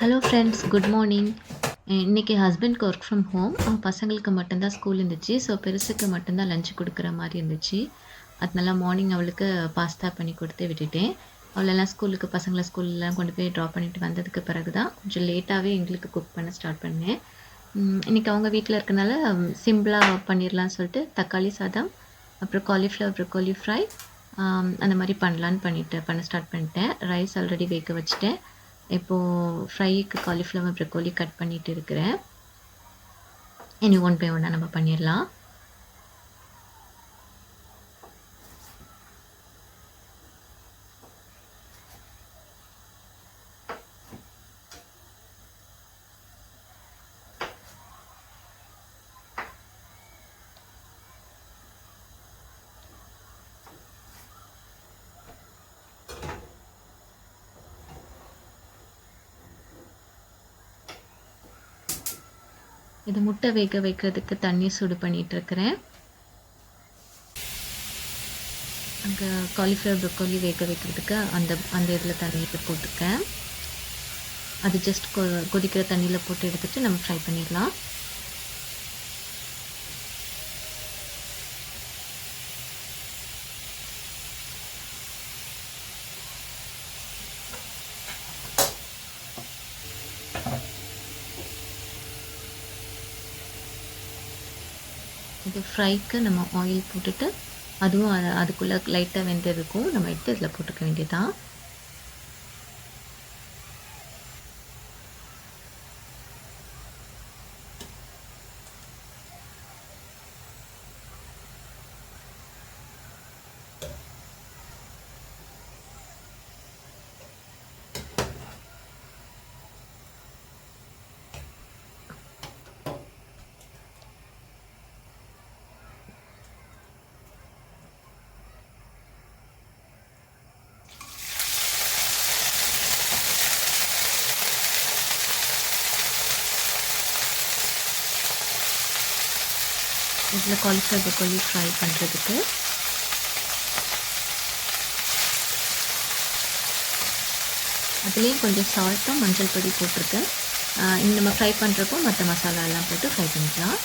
Hello friends good morning இன்றைக்கி ஹஸ்பண்ட்க்கு work from home பசங்களுக்கு மட்டும்தான் ஸ்கூல் இருந்துச்சு. ஸோ பெருசுக்கு மட்டும்தான் லஞ்ச் கொடுக்குற மாதிரி இருந்துச்சு. அதனால மார்னிங் அவளுக்கு பாஸ்தா பண்ணி கொடுத்து விட்டுட்டேன். அவளெல்லாம் ஸ்கூலுக்கு பசங்களை ஸ்கூல்லாம் கொண்டு போய் ட்ராப் பண்ணிட்டு வந்ததுக்கு பிறகு தான் கொஞ்சம் லேட்டாகவே எங்களுக்கு குக் பண்ண ஸ்டார்ட் பண்ணேன். இன்றைக்கி அவங்க வீட்டில் இருக்கனால சிம்பிளாக பண்ணிடலான்னு சொல்லிட்டு தக்காளி சாதம் அப்புறம் காலிஃப்ளவர் ப்ரொக்கோலி ஃப்ரை அந்த மாதிரி பண்ணலான்னு பண்ணிட்டு பண்ண ஸ்டார்ட் பண்ணிட்டேன். ரைஸ் ஆல்ரெடி வேக வச்சுட்டேன். இப்போது ஃப்ரைக்கு காலிஃப்ளவர் ப்ரக்கோலி கட் பண்ணிட்டு இருக்கிறேன். இனி ஒன் பை ஒன்னாக நம்ம பண்ணிடலாம். இது முட்டை வேக வைக்கிறதுக்கு தண்ணி சூடு பண்ணிட்டு இருக்கிறேன் அங்கே காலிஃப்ளவர் ப்ரொக்கோலி வேக வைக்கிறதுக்கு அந்த அந்த இதில் தண்ணியை போட்டிருக்கேன். அது ஜஸ்ட் கொ கொதிக்கிற தண்ணியில் போட்டு எடுத்துட்டு நம்ம ஃப்ரை பண்ணிடலாம். இது ஃப்ரைக்கு நம்ம ஆயில் போட்டுட்டு அதுவும் அது அதுக்குள்ளே லைட்டாக வெந்ததுக்கும் நம்ம எடுத்து இதில் போட்டுக்க வேண்டியதான் இதில் காலிஃப்ளவர் ப்ரொக்கோலி ஃப்ரை பண்ணுறதுக்கு அதுலேயும் கொஞ்சம் சால்ட்டும் மஞ்சள் பொடி போட்டிருக்கேன் இந்த நம்ம ஃப்ரை பண்ணுறப்போ மற்ற மசாலாலாம் போட்டு ஃப்ரை பண்ணிக்கலாம்.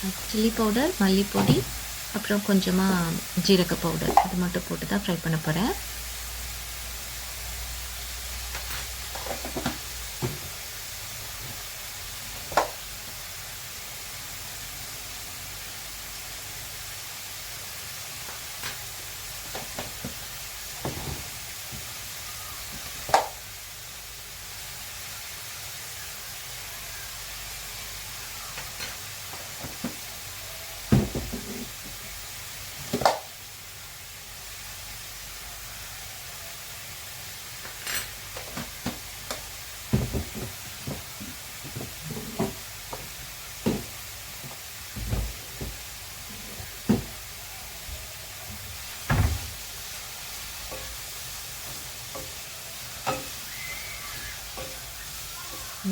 சில்லி பவுடர் மல்லிப்பொடி அப்புறம் கொஞ்சமாக ஜீரக பவுடர் இது மட்டும் போட்டு தான் ஃப்ரை பண்ண போகிறேன்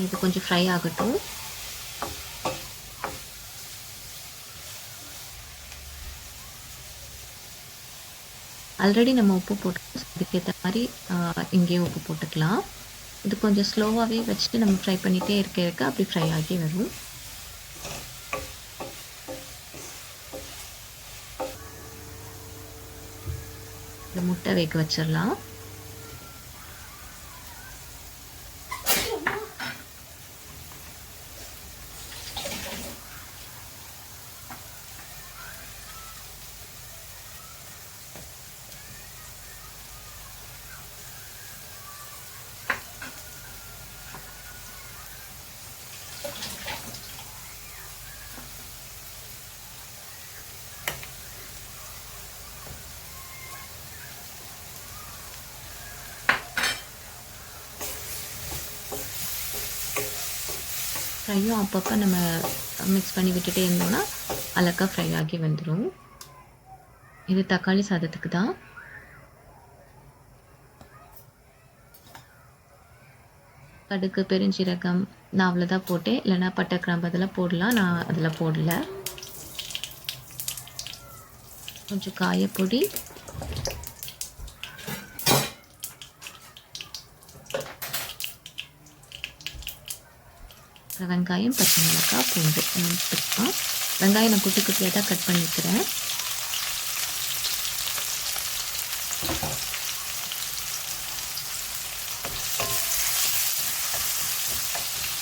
இது கொஞ்சம் ஃப்ரை ஆகட்டும். ஆல்ரெடி நம்ம உப்பு போட்டு அதுக்கேற்ற மாதிரி இங்கேயும் உப்பு போட்டுக்கலாம். இது கொஞ்சம் ஸ்லோவாகவே வச்சுட்டு நம்ம ஃப்ரை பண்ணிகிட்டே இருக்க இருக்க அப்படி ஃப்ரை ஆகி வரும். இந்த முட்டை வேக வச்சிடலாம். ஃப்ரையும் அப்பப்போ நம்ம மிக்ஸ் பண்ணி விட்டுட்டே இருந்தோம்னா அழகா ஃப்ரை ஆகி வந்துடும் இது தக்காளி சாதத்துக்கு தான். கடுகு பெருஞ்சீரகம் நான் அவ்வளோதான் போட்டேன். இல்லைன்னா பட்டை கிராம்பு அதெல்லாம் போடலாம். நான் அதில் போடல. கொஞ்சம் காயப்பொடி. வெங்காயம் பச்சை மிளகாய் பூண்டு. எடுத்துக்கலாம். வெங்காயம் நான் குட்டி குட்டியாக தான் கட் பண்ணிக்கிறேன்.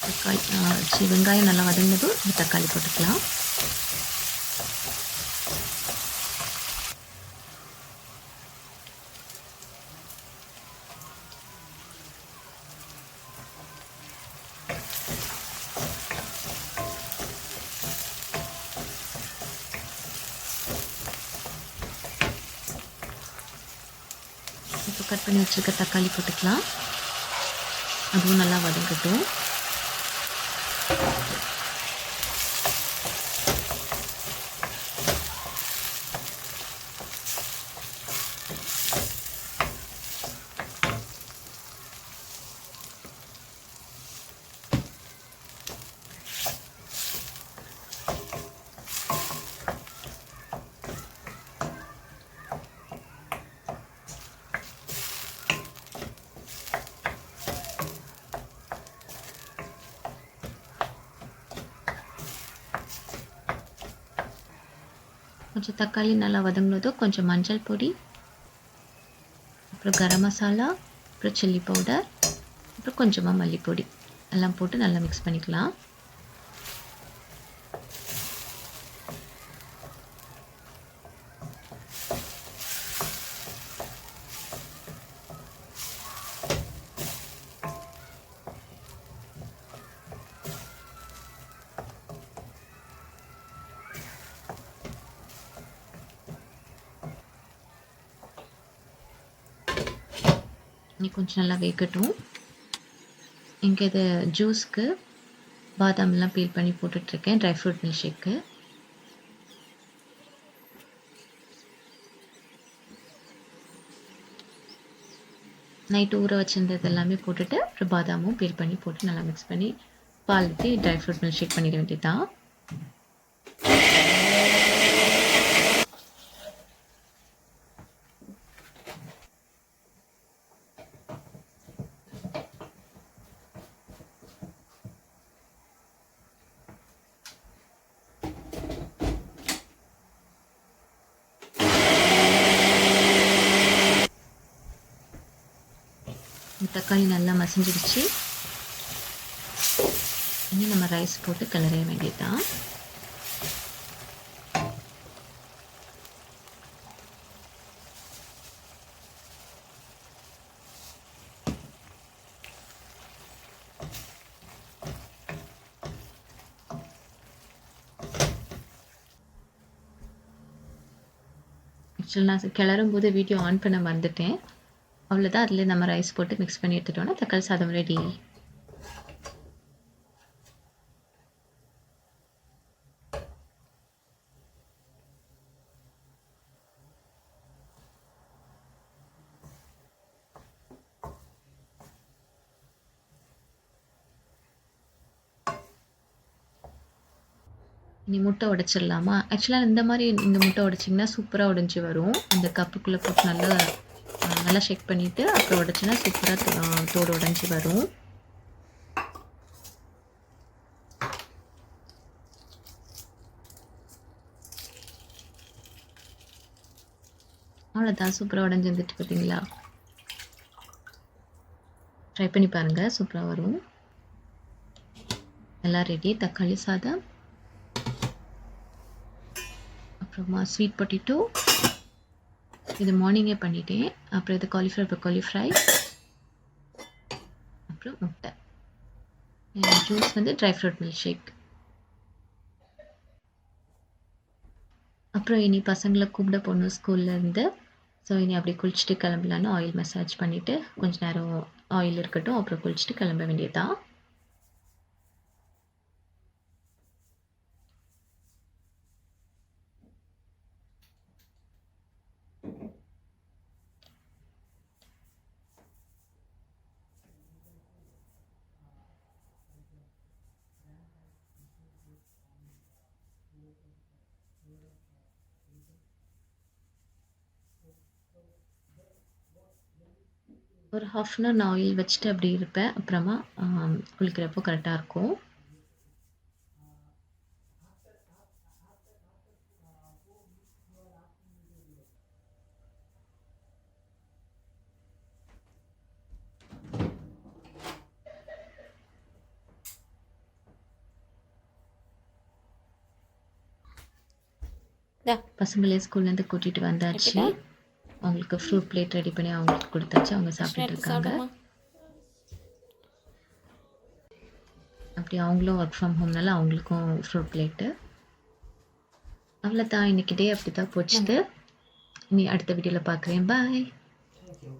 தக்காளி சரி வெங்காயம் நல்லா வதங்கினதும் தக்காளி போட்டுக்கலாம். கட் பண்ணி வச்சிருக்க தக்காளி போட்டுக்கலாம். அதுவும் நல்லா வதங்கட்டும். கொஞ்சம் தக்காளி நல்லா வதங்கினதும் கொஞ்சம் மஞ்சள் பொடி அப்புறம் கரம் மசாலா அப்புறம் சில்லி பவுடர் அப்புறம் கொஞ்சமாக மல்லிப்பொடி. எல்லாம் போட்டு நல்லா மிக்ஸ் பண்ணிக்கலாம். இனி கொஞ்சம் நல்லா வேகட்டும். இங்கே இது ஜூஸ்க்கு பாதாம்லாம் பீல் பண்ணி போட்டுட்ருக்கேன் dry fruit milk shake night ஊற வச்சிருந்தது எல்லாமே போட்டுட்டு அப்புறம் பாதாமும் பீல் பண்ணி போட்டு நல்லா மிக்ஸ் பண்ணி பால் ஊற்றி ட்ரை ஃப்ரூட் மில்க் ஷேக் பண்ணிட வேண்டியதுதான் இந்த தக்காளி நல்லா மசிஞ்சிடுச்சு. இனி நம்ம ரைஸ் போட்டு கிளறிய வேண்டியதுதான். ஆக்சுவலாக நான் கிளறும் போது வீடியோ ஆன் பண்ண மறந்துட்டேன். அவ்வளோதான் அதில் நம்ம ரைஸ் போட்டு மிக்ஸ் பண்ணி எடுத்துட்டோம்னா தக்காளி சாதம் ரெடி இனி முட்டை உடைச்சிடலாமா? ஆக்சுவலாக இந்த மாதிரி இந்த முட்டை உடைச்சிங்கன்னா சூப்பராக உடைஞ்சி வரும். அந்த கப்புக்குள்ளே போட்டு நல்லா நல்லா ஷேக் பண்ணிவிட்டு அப்புறம் உடைச்சின்னா சூப்பராக தோடு உடைஞ்சி வரும். அவ்வளோதான் சூப்பராக உடஞ்சி வந்துட்டு பார்த்தீங்களா ட்ரை பண்ணி பாருங்கள் சூப்பராக வரும். எல்லாம் ரெடி தக்காளி சாதம். அப்புறமா ஸ்வீட் பொட்டேட்டோ இது மார்னிங்கே பண்ணிட்டேன். அப்புறம் இது காலிஃப்ளவர் ப்ரொக்கோலி ஃப்ரை அப்புறம் முட்டை. ஜூஸ் வந்து ட்ரை ஃப்ரூட் மில்க் ஷேக் அப்புறம் இனி பசங்களை கூப்பிட போகணும் ஸ்கூல்லேருந்து ஸோ இனி அப்படி குளிச்சுட்டு கிளம்பலான்னு ஆயில் மசாஜ் பண்ணிவிட்டு கொஞ்சம் நேரம் ஆயில் இருக்கட்டும் அப்புறம் குளிச்சுட்டு கிளம்ப வேண்டியதுதான். ஒரு ஹாஃப் அன் ஹவர் நான் ஆயில் வச்சுட்டு அப்படி இருப்பேன். அப்புறமா குளிக்கிறப்போ கரெக்ட்டா இருக்கும். பசங்கள ஸ்கூல்லேருந்து கூட்டிட்டு வந்தாச்சு. அவங்களுக்கு ஃப்ரூட் பிளேட் ரெடி பண்ணி அவங்களுக்கு குடுத்தாச்சு. அவங்க சாப்பிட்டுட்டு இருக்காங்க. அப்படி அவங்களும் ஒர்க் ஃப்ரம் ஹோம்னால அவங்களுக்கும் ஃப்ரூட் பிளேட்டு. அவ்வளோதான் இன்னைக்கு டே அப்படித்தான் போச்சுது. இனி அடுத்த வீடியோல பார்க்குறேன். பாய். Thank you.